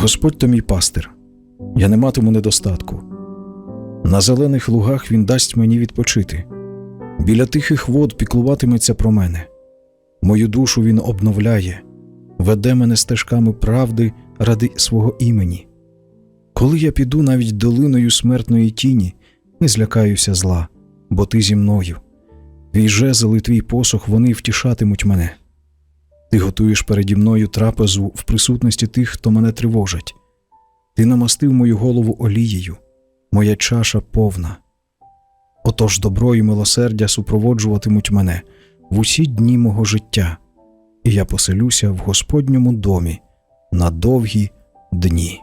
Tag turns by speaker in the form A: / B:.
A: Господь то мій пастир, я не матиму недостатку. На зелених лугах він дасть мені відпочити. Біля тихих вод піклуватиметься про мене. Мою душу він обновляє, веде мене стежками правди ради свого імені. Коли я піду навіть долиною смертної тіні, не злякаюся зла, бо ти зі мною. Твій жезл і твій посох вони втішатимуть мене. Ти готуєш переді мною трапезу в присутності тих, хто мене тривожить. Ти намастив мою голову олією, моя чаша повна. Отож добро і милосердя супроводжуватимуть мене в усі дні мого життя, і я поселюся в Господньому домі на довгі дні.